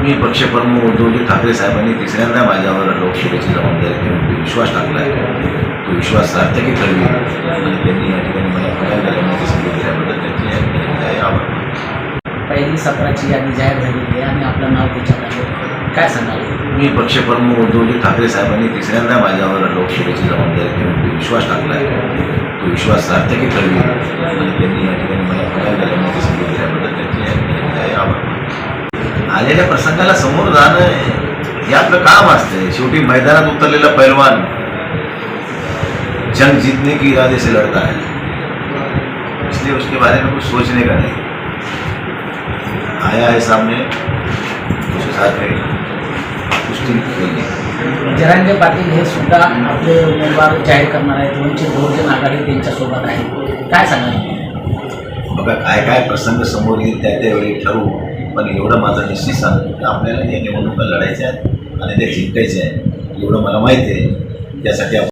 मी पक्षप्रमुख उद्धवजी ठाकरे साहेबांनी तिसऱ्यांदा माझ्यावर लोकसेवेची जबाबदारी घेऊन विश्वास टाकला आहे. तो विश्वास सार्थकी ठरवी. आणि त्यांनी या ठिकाणी मला पुन्हा जगण्याची संधी दिल्याबद्दल त्यांची ठिकाणी पहिली सत्राची यादी जाहीर झालेली आहे. आणि आपलं नाव आहे. काय सांगाल? मी पक्षप्रमुख उद्धवजी ठाकरे साहेबांनी तिसऱ्यांदा माझ्यावर लोकसेवेची जबाबदारी घेऊन विश्वास टाकला आहे. तो विश्वास सार्थकी ठरवी. आलेल्या प्रसंगाला समोर जाणं हे आपलं काम असतं शेवटी मैदानात उतरलेला पैलवान जंग जीतने की इरादे से लड़ता है. इसलिए उसके बारे में कुछ सोचने का नहीं। आया है सामने उसके साथ में कुश्ती खेलनी जरांगे पाटील हे सुद्धा आपले उमेदवार जाहीर करणार आहेत. वंचित बहुजन आघाडी त्यांच्यासोबत आहे काय सांगाल? बघा काय काय प्रसंग समोर येईल त्या त्यावेळी ठरवू. पण एवढं माझं निश्चित सांगतो की आपल्याला या निवडणुका लढायच्या आहेत आणि त्या जिंकायच्या आहेत. एवढं मला माहिती आहे. त्यासाठी आपण